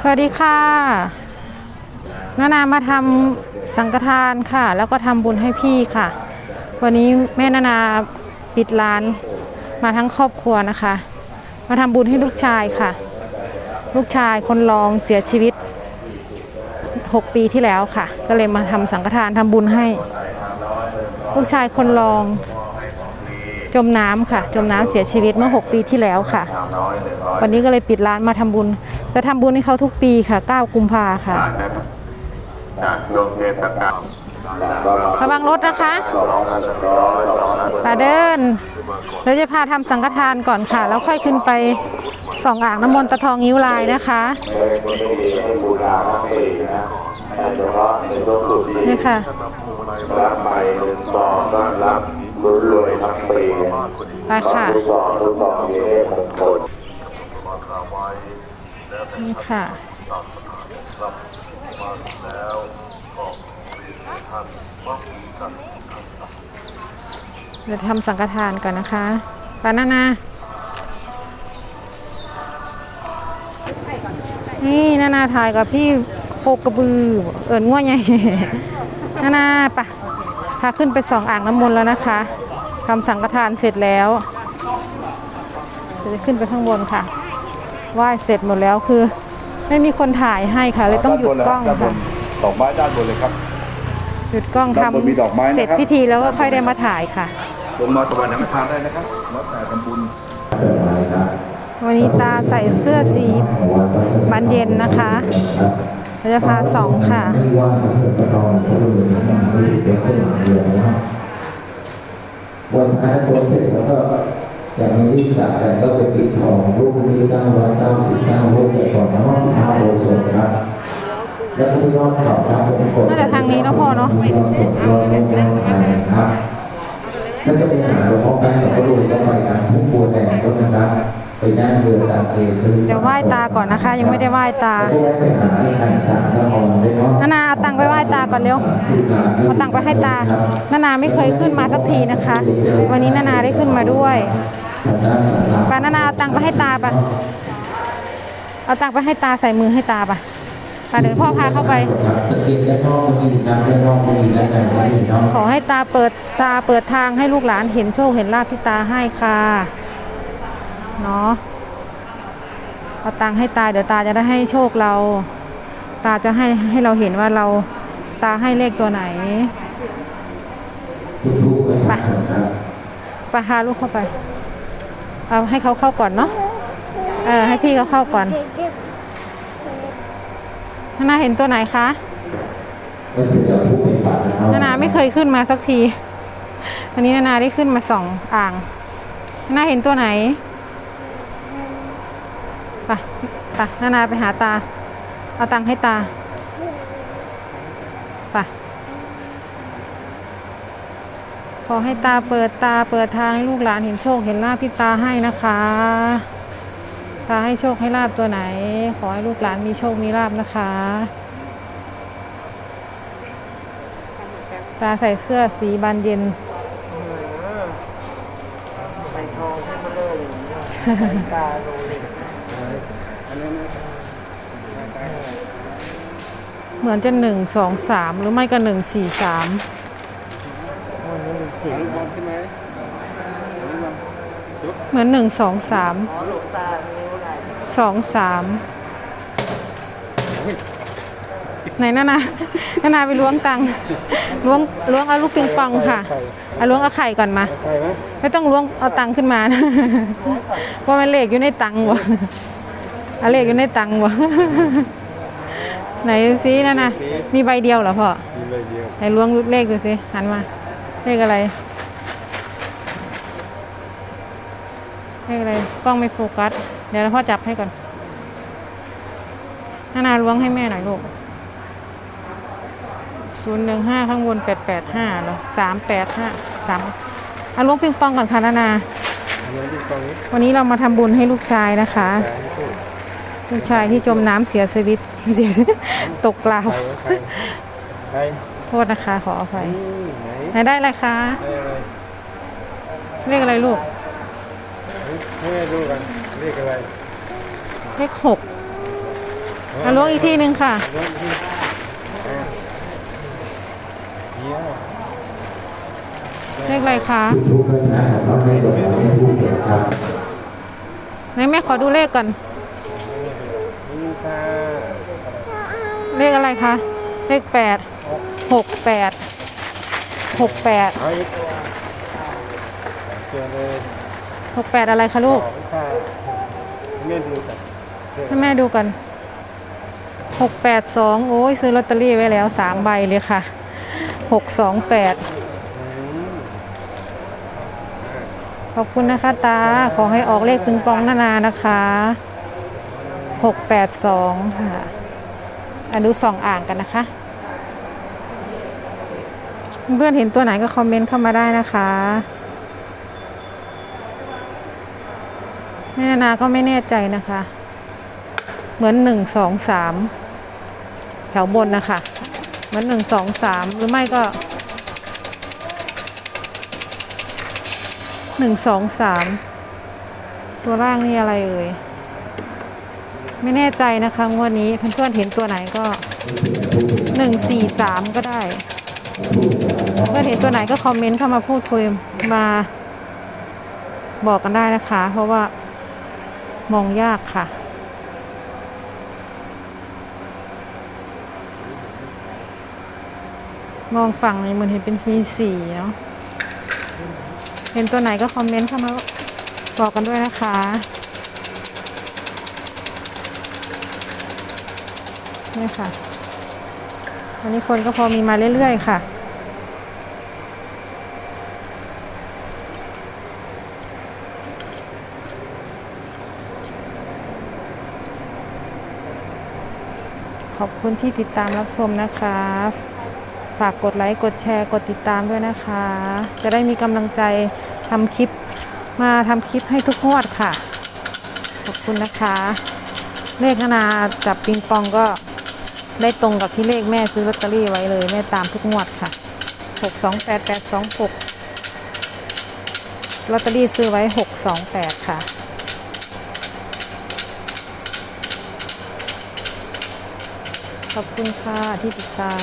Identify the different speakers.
Speaker 1: สวัสดีค่ะ นานามาทำสังฆทานค่ะ แล้วก็ทำบุญให้พี่ค่ะ วันนี้แม่นานาปิดร้านมาทั้งครอบครัวนะคะ มาทำบุญให้ลูกชายค่ะ ลูกชายคนรองเสียชีวิต 6 ปีที่แล้วค่ะ ก็เลยมาทำสังฆทานทำบุญให้ ลูกชายคนรอง จมน้ำค่ะ จมน้ำเสียชีวิตเมื่อ 6 ปีที่แล้วค่ะ วันนี้ก็เลยปิดร้านมาทำบุญจะทำบุญให้เขาทุกปีค่ะ 9 กุมภาค่ะ
Speaker 2: ระ
Speaker 1: วังรถนะคะป่าเดินเดี๋ยวจะพาทำสังฆทานก่อนค่ะ แล้วค่อยขึ้นไปสองอ่างน้ำมนต์ตะทองนิ้วลายนะคะ
Speaker 2: นี่
Speaker 1: ค่ะ
Speaker 2: รับไปหนึ่งซองก็รับ รุ่นรวยทั้งปี
Speaker 1: ไปค่ะ
Speaker 2: ทุกซองทุกซองมีเลขมงคล
Speaker 1: นี่ค่ะเดี๋ยวทำสังฆทานก่อนนะคะปานานานี่นานาถ่ายกับพี่โคกระบือ เอิญง่วงใหญ่นานาปะ พาขึ้นไปส่องอ่างน้ำมนต์แล้วนะคะทำสังฆทานเสร็จแล้วเดี๋ยวจะขึ้นไปข้างบนค่ะไหว้เสร็จหมดแล้วคือ ไม่มีคนถ่ายให้ค่ะ เลยต้องหยุดกล้อง
Speaker 3: ด้านบ
Speaker 1: ค่ะ
Speaker 3: นดอกไม้ด้านบนเลยครับ
Speaker 1: หยุดกล้อง
Speaker 3: ด้านบนมีดอกไม้
Speaker 1: ทำ
Speaker 3: นะครับ
Speaker 1: เสร็จพิธีแล้วก็ค่อยได้มาถ่ายค่ะ
Speaker 3: ลงมาตะวันน้ำทานได้นะครับแล้วแต่ทำบุญ
Speaker 1: วันนี้ตาใส่เสื้อสีบานเย็นนะคะ เราจะพาสองค่ะ
Speaker 4: บนท้ายบนเสร็จแล้วก็อย่างนี้สามแต่ก็เป็นปีทองรูปที่เก้าร้อยเก้าสิบเก้ารูปแต่ก่อนน้องท้าวโอโซนครับแล้วก็ที่ยอดเขาครับผมกด
Speaker 1: น่าจะทางนี้เนอะพ่อเนอะ
Speaker 4: ยอดกดยอดลงยอดถ่ายครับแล้วก็ไปหา เดี๋
Speaker 1: ยวไหว้ตาก่อนนะคะ ยังไม่ได้ไหว้ตา
Speaker 4: นานา
Speaker 1: นาเอาตังไปไหว้ตาก่อนเร็วเอาตังไปให้ตานานาไม่เคยขึ้นมาสักทีนะคะ วันนี้นานาได้ขึ้นมาด้วยปานานาเอาตังไปให้ตาปะเอาตังไปให้ตาใส่มือให้ตาปะปาเดี๋ยวพ่อพาเข้าไปขอให้ตาเปิดตาเปิดทางให้ลูกหลานเห็นโชคเห็นลาภที่ตาให้ค่ะ เนาะเอาตังค์ให้ตาเดี๋ยวตาจะได้ให้โชคเรา ตาจะให้ให้เราเห็นว่าเราตาให้เลขตัวไหน
Speaker 4: ทุกๆไปครับ
Speaker 1: ไปพาลูกเข้าไปเอาให้เขาเข้าก่อนเนาะเออให้พี่เขาเข้าก่อนนานาเห็นตัวไหนคะ
Speaker 4: ก็คือเราผู้เป็นบาตรนะครับ
Speaker 1: นานาไม่เคยขึ้นมาสักที วันนี้นานาได้ขึ้นมาสองอ่างนานาเห็นตัวไหน ไปไปนานาไปหาตา เอาตังค์ให้ตาไปขอให้ตาเปิดตาเปิดทางให้ลูกหลานเห็นโชคเห็นลาภที่ตาให้นะคะ ตาให้โชคให้ลาบตัวไหน ขอให้ลูกหลานมีโชคมีลาบนะคะ ตาใส่เสื้อสีบานเย็น
Speaker 5: ใส่ทองให้มาเลยตาโรเล็ก
Speaker 1: เหมือนจะหนึ่งสองสามหรือไม่ก็หนึ่งสี่สามเหมือนหนึ่งสองสาม
Speaker 5: อ๋องตานิ้วไหน
Speaker 1: สองสามไหนนานานานาไปล้วงตังล้วงล้วงเอาลูกปิงปองค่ะเอาล้วงเอาไข่ก่อนมา
Speaker 5: ไม่
Speaker 1: ต้องล้วงเอาตังขึ้นมานะว่ามันเลขอยู่ในตังวะเอาเลขอยู่ในตังวะ ไหนซินั่นนะมีใบเดียวเหรอพ่อ
Speaker 5: มีเลยเดียว
Speaker 1: ไหนล้วงเลขดูสิหันมา เลขอะไร เลขอะไร กล้องไม่โฟกัส เดี๋ยวพ่อจับให้ก่อนนานาล้วงให้แม่หน่อยลูกศูนย์หนึ่งห้าข้างบนแปดแปดห้าเหรอสามแปดห้าสามเอาล้วงปิงปองก่อนค่ะนานา
Speaker 5: อันนี้ที่ตรงนี้
Speaker 1: วันนี้เรามาทำบุญให้ลูกชายนะคะ ลูกชายที่จมน้ำเสียชีวิตเสียชีวิตตกกลาว
Speaker 5: ใครใคร
Speaker 1: โทษนะคะ ขออภัย
Speaker 5: ไหน
Speaker 1: ไหนได้อะไรคะ
Speaker 5: ได้อะไร
Speaker 1: เลขอะไรลูก
Speaker 5: ให้ดูกันเรียกอะไร
Speaker 1: เลขหกเอาล้วงอีกทีหนึ่งค่ะเลขอะไรคะ
Speaker 4: ทุกๆเรื่องนะของเราในตัวเราในผู้เขียนครับ
Speaker 1: ไหนแม่ขอดูเลขก่อน เลขอะไรคะ เลขแปดหกแปดหกแปด
Speaker 5: เอาอีกเจอเลย
Speaker 1: หกแปดอะไรคะลูก
Speaker 5: ค่ะเงี้ยดูกัน
Speaker 1: ให้แม่ดูกันหกแปดสองโอ้ยซื้อลอตเตอรี่ไว้แล้วสามใบเลยค่ะหกสองแปดขอบคุณนะคะตา ขอให้ออกเลขปิงปองนานานะคะหกแปดสองค่ะ อะดูสองอ่างกันนะคะ เพื่อนเห็นตัวไหนก็คอมเมนต์เข้ามาได้นะคะแม่นานาก็ไม่แน่ใจนะคะ เหมือนหนึ่งสองสามแถวบนนะคะเหมือนหนึ่งสองสามหรือไม่ก็หนึ่งสองสามตัวล่างนี่อะไรเอ่ย ไม่แน่ใจนะคะงวดนี้เพื่อนๆเห็นตัวไหนก็หนึ่งสี่สามก็ได้เพื่อนเห็นตัวไหนก็คอมเมนต์เข้ามาพูดคุยมาบอกกันได้นะคะ เพราะว่ามองยากค่ะ มองฝั่งนี้เหมือนเห็นเป็นมีสีเนาะเห็นตัวไหนก็คอมเมนต์เข้ามาบอกกันด้วยนะคะ นี่ค่ะอันนี้คนก็พอมีมาเรื่อยๆค่ะ ขอบคุณที่ติดตามรับชมนะคะ ฝากกดไลค์ กดแชร์ กดติดตามด้วยนะคะ จะได้มีกำลังใจทำคลิปมาทำคลิปให้ทุกงวดค่ะ ขอบคุณนะคะ เลขนาจับปิงปองก็ ได้ตรงกับที่เลขแม่ซื้อลอตเตอรี่ไว้เลยแม่ตามทุกงวดค่ะ 6 2 8 8 2 6ลอตเตอรี่ซื้อไว้ 6 2 8 ค่ะขอบคุณค่ะที่ติดตาม